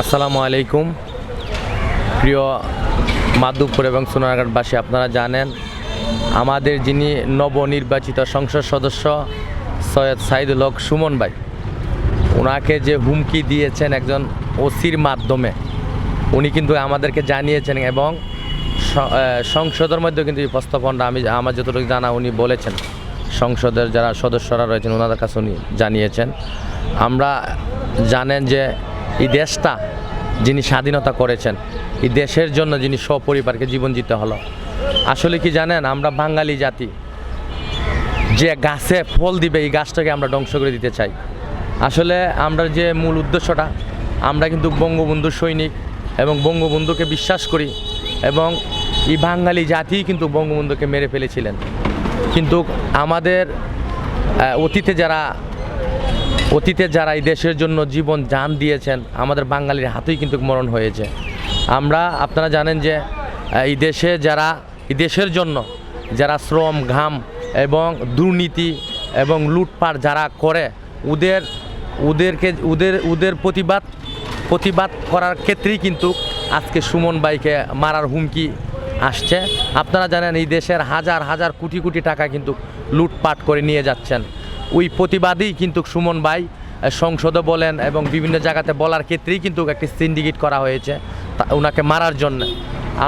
আসসালামু আলাইকুম। প্রিয় মাধবপুর এবং সোনারঘাটবাসী আপনারা জানেন, আমাদের যিনি নবনির্বাচিত সংসদ সদস্য সৈয়দ সাইদুল হক সুমন ভাই, ওনাকে যে হুমকি দিয়েছেন একজন ওসির মাধ্যমে, উনি কিন্তু আমাদেরকে জানিয়েছেন এবং সংসদের মধ্যে কিন্তু প্রস্তাবনটা আমি, আমার যতটুকু জানা উনি বলেছেন, সংসদের যারা সদস্যরা রয়েছেন, ওনাদের কাছে উনি জানিয়েছেন। আমরা জানেন যে এই দেশটা যিনি স্বাধীনতা করেছেন, এই দেশের জন্য যিনি সপরিবারকে জীবন দিতে হলো। আসলে কি জানেন, আমরা বাঙালি জাতি, যে গাছে ফল দিবে এই গাছটাকে আমরা ধ্বংস করে দিতে চাই। আসলে আমরা যে মূল উদ্দেশ্যটা, আমরা কিন্তু বঙ্গবন্ধু সৈনিক এবং বঙ্গবন্ধুকে বিশ্বাস করি এবং এই বাঙালি জাতি কিন্তু বঙ্গবন্ধুকে মেরে ফেলেছিলেন। কিন্তু আমাদের অতীতে যারা অতীতে যারা এই দেশের জন্য জীবন যান দিয়েছেন, আমাদের বাঙালির হাতেই কিন্তু মরণ হয়েছে। আমরা, আপনারা জানেন যে এই দেশে যারা, এই দেশের জন্য যারা শ্রম, ঘাম এবং দুর্নীতি এবং লুটপাট যারা করে, ওদের, ওদেরকে, ওদের ওদের প্রতিবাদ প্রতিবাদ করার ক্ষেত্রেই কিন্তু আজকে সুমন বাইকে মারার হুমকি আসছে। আপনারা জানেন, এই দেশের হাজার হাজার কোটি কোটি টাকা কিন্তু লুটপাট করে নিয়ে যাচ্ছেন। ওই প্রতিবাদেই কিন্তু সুমন ভাই সংসদে বলেন এবং বিভিন্ন জায়গাতে বলার ক্ষেত্রেই কিন্তু একটি সিন্ডিকেট করা হয়েছে ওনাকে মারার জন্য।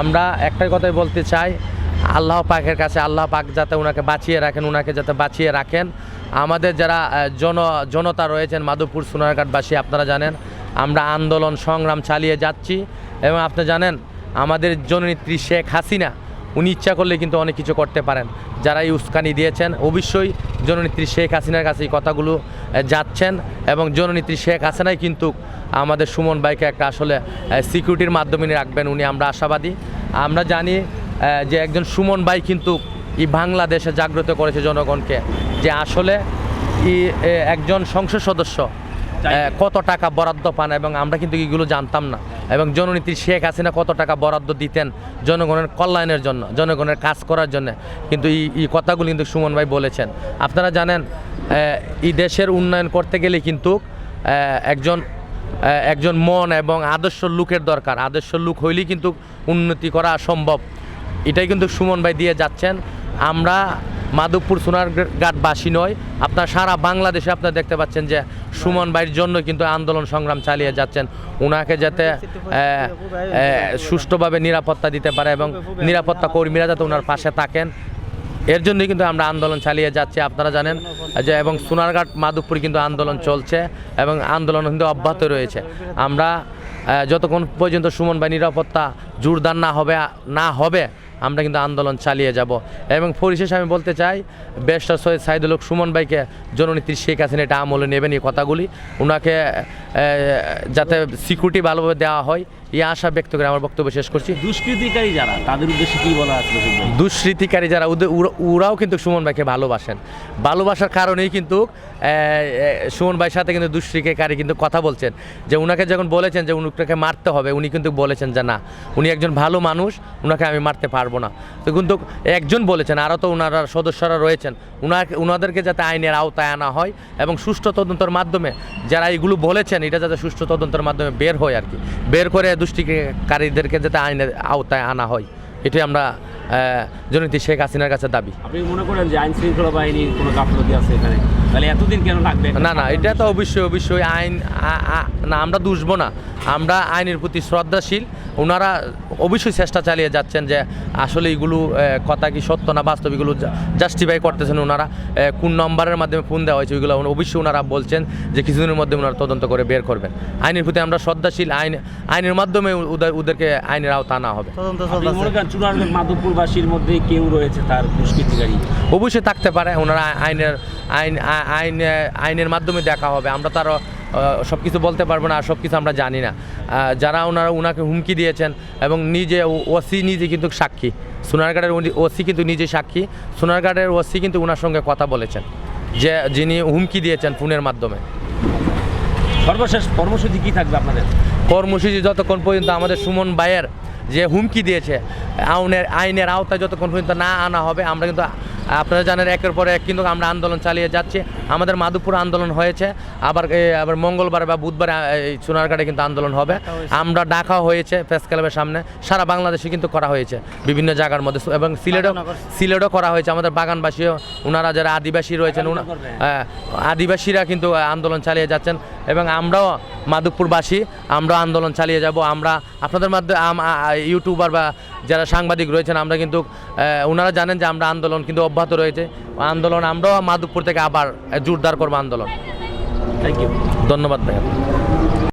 আমরা একটাই কথাই বলতে চাই, আল্লাহ পাকের কাছে, আল্লাহ পাক যাতে ওনাকে বাঁচিয়ে রাখেন, ওনাকে যাতে বাঁচিয়ে রাখেন। আমাদের যারা জন, জনতা রয়েছেন মাধবপুর সোনারঘাটবাসী আপনারা জানেন, আমরা আন্দোলন সংগ্রাম চালিয়ে যাচ্ছি। এবং আপনি জানেন, আমাদের জননেত্রী শেখ হাসিনা উনি ইচ্ছা করলে কিন্তু অনেক কিছু করতে পারেন। যারা এই উস্কানি দিয়েছেন অবশ্যই জননেত্রী শেখ হাসিনার কাছে এই কথাগুলো যাচ্ছেন এবং জননেত্রী শেখ হাসিনাই কিন্তু আমাদের সুমন ভাইকে একটা আসলে সিকিউরিটির মাধ্যমে রাখবেন উনি আমরা আশাবাদী। আমরা জানি যে একজন সুমন ভাই কিন্তু এই বাংলাদেশে জাগ্রত করেছে জনগণকে যে আসলে ই একজন সংসদ সদস্য কত টাকা বরাদ্দ পান এবং আমরা কিন্তু এগুলো জানতাম না। এবং জননীতি শেখ হাসিনা কত টাকা বরাদ্দ দিতেন জনগণের কল্যাণের জন্য, জনগণের কাজ করার জন্য। কিন্তু এই এই কথাগুলো কিন্তু সুমন ভাই বলেছেন। আপনারা জানেন এই দেশের উন্নয়ন করতে গেলে কিন্তু একজন একজন মন এবং আদর্শ লোকের দরকার। আদর্শ লোক হইলেই কিন্তু উন্নতি করা সম্ভব। এটাই কিন্তু সুমন ভাই দিয়ে যাচ্ছেন। আমরা মাধবপুর সোনারঘাট সোনারঘাটবাসী নয়। আপনার সারা বাংলাদেশে আপনারা দেখতে পাচ্ছেন যে সুমন ভাইয়ের জন্য কিন্তু আন্দোলন সংগ্রাম চালিয়ে যাচ্ছেন। ওনাকে যাতে সুষ্ঠুভাবে নিরাপত্তা দিতে পারে এবং নিরাপত্তা কর্মীরা যাতে ওনার পাশে থাকেন। এর জন্যই কিন্তু আমরা আন্দোলন চালিয়ে যাচ্ছি, আপনারা জানেন যে, এবং সোনারঘাট মাধবপুর কিন্তু আন্দোলন চলছে এবং আন্দোলন কিন্তু অব্যাহত রয়েছে। আমরা যতক্ষণ পর্যন্ত সুমন ভাই নিরাপত্তা জোরদার না হবে না হবে আমরা কিন্তু আন্দোলন চালিয়ে যাব। এবং পরিশেষে আমি বলতে চাই বেস্টার সৈয়দ সাইদুল হক সুমন ভাইকে জননেত্রী শেখ হাসিনা এটা আমলে নেবেন এই কথাগুলি। ওনাকে যাতে সিকিউরিটি ভালোভাবে দেওয়া হয় এই আশা ব্যক্ত করে আমার বক্তব্য শেষ করছি। দুষ্কৃতিকারী যারা তাদের উদ্দেশ্যে কি বলা আছে দুষ্কৃতিকারী যারা ওরাও কিন্তু সুমন ভাইকে ভালোবাসেন। ভালোবাসার কারণেই কিন্তু সুমন ভাইয়ের সাথে কিন্তু দুষ্কৃতিকারী কিন্তু কথা বলছেন। যে উনাকে যখন বলেছেন যে উনাকে মারতে হবে উনি কিন্তু বলেছেন যে না উনি একজন ভালো মানুষ উনাকে আমি মারতে পারব না। তো কিন্তু একজন বলেছেন আরও তো ওনারা সদস্যরা রয়েছেন উনাকে উনাদেরকে যাতে আইনের আওতায় আনা হয় এবং সুষ্ঠু তদন্তের মাধ্যমে যারা এইগুলো বলেছেন এটা যাতে সুষ্ঠু তদন্তের মাধ্যমে বের হয় আর কি। বের করে দুষ্টিকারীদেরকে যাতে আইনের আওতায় আনা হয়। এটাই আমরা জনীতি শেখ হাসিনার কাছে দাবি। আপনি মনে করেন যে আইন শৃঙ্খলা বাহিনীর কোনো গাফলতি আছে এখানে? তাহলে এতদিন কেন লাগবে? না না এটা তো অবশ্যই অবশ্যই আইন না আমরা দুষব না। আমরা আইনের প্রতি শ্রদ্ধাশীল। ওনারা অবশ্যই চেষ্টা চালিয়ে যাচ্ছেন যে আসলে এগুলো কথা কি সত্য না বাস্তব এগুলো জাস্টিফাই করতেছেন ওনারা। কোন নম্বরের মাধ্যমে ফোন দেওয়া হয়েছে ওইগুলো অবশ্যই ওনারা বলছেন যে কিছুদিনের মধ্যে ওনারা তদন্ত করে বের করবেন। আইনের প্রতি আমরা শ্রদ্ধাশীল। আইন আইনের মাধ্যমে ওদের- ওদেরকে আইনের আওতা আনা হবে। মাধবপুরবাসীর মধ্যে কেউ রয়েছে তার দুষ্কৃতিকারী? অবশ্যই থাকতে পারে। ওনারা আইনের আইন আইন আইনের মাধ্যমে দেখা হবে। আমরা তার সব কিছু বলতে পারব না আর সব কিছু আমরা জানি না। যারা ওনারা ওনাকে হুমকি দিয়েছেন এবং নিজে ওসি নিজে কিন্তু সাক্ষী। সোনারগাঁড়ের ওসি কিন্তু নিজে সাক্ষী। সোনারগাঁড়ের ওসি কিন্তু ওনার সঙ্গে কথা বলেছেন যে যিনি হুমকি দিয়েছেন ফোনের মাধ্যমে। সর্বশেষ কর্মসূচি কী থাকবে আপনাদের? কর্মসূচি যতক্ষণ পর্যন্ত আমাদের সুমন ভাইয়ের যে হুমকি দিয়েছে আইনের আইনের আওতায় যতক্ষণ পর্যন্ত না আনা হবে আমরা কিন্তু আপনারা জানেন একের পর এক কিন্তু আমরা আন্দোলন চালিয়ে যাচ্ছি। আমাদের মাধবপুর আন্দোলন হয়েছে আবার আবার মঙ্গলবার বা বুধবার এই সোনারঘাটে কিন্তু আন্দোলন হবে। আমরা ডাকা হয়েছে প্রেস ক্লাবের সামনে। সারা বাংলাদেশে কিন্তু করা হয়েছে বিভিন্ন জায়গার মধ্যে। এবং সিলেটও সিলেটও করা হয়েছে। আমাদের বাগানবাসীও ওনারা যারা আদিবাসী রয়েছেন হ্যাঁ, আদিবাসীরা কিন্তু আন্দোলন চালিয়ে যাচ্ছেন। এবং আমরাও মাধবপুরবাসী আমরা আন্দোলন চালিয়ে যাব। আমরা আপনাদের মাধ্যমে ইউটিউবার বা যারা সাংবাদিক রয়েছেন আমরা কিন্তু ওনারা জানেন যে আমরা আন্দোলন কিন্তু অব্যাহত রয়েছে। আন্দোলন আমরাও মাধবপুর থেকে আবার জোরদার করব আন্দোলন। থ্যাংক ইউ ধন্যবাদ ভাই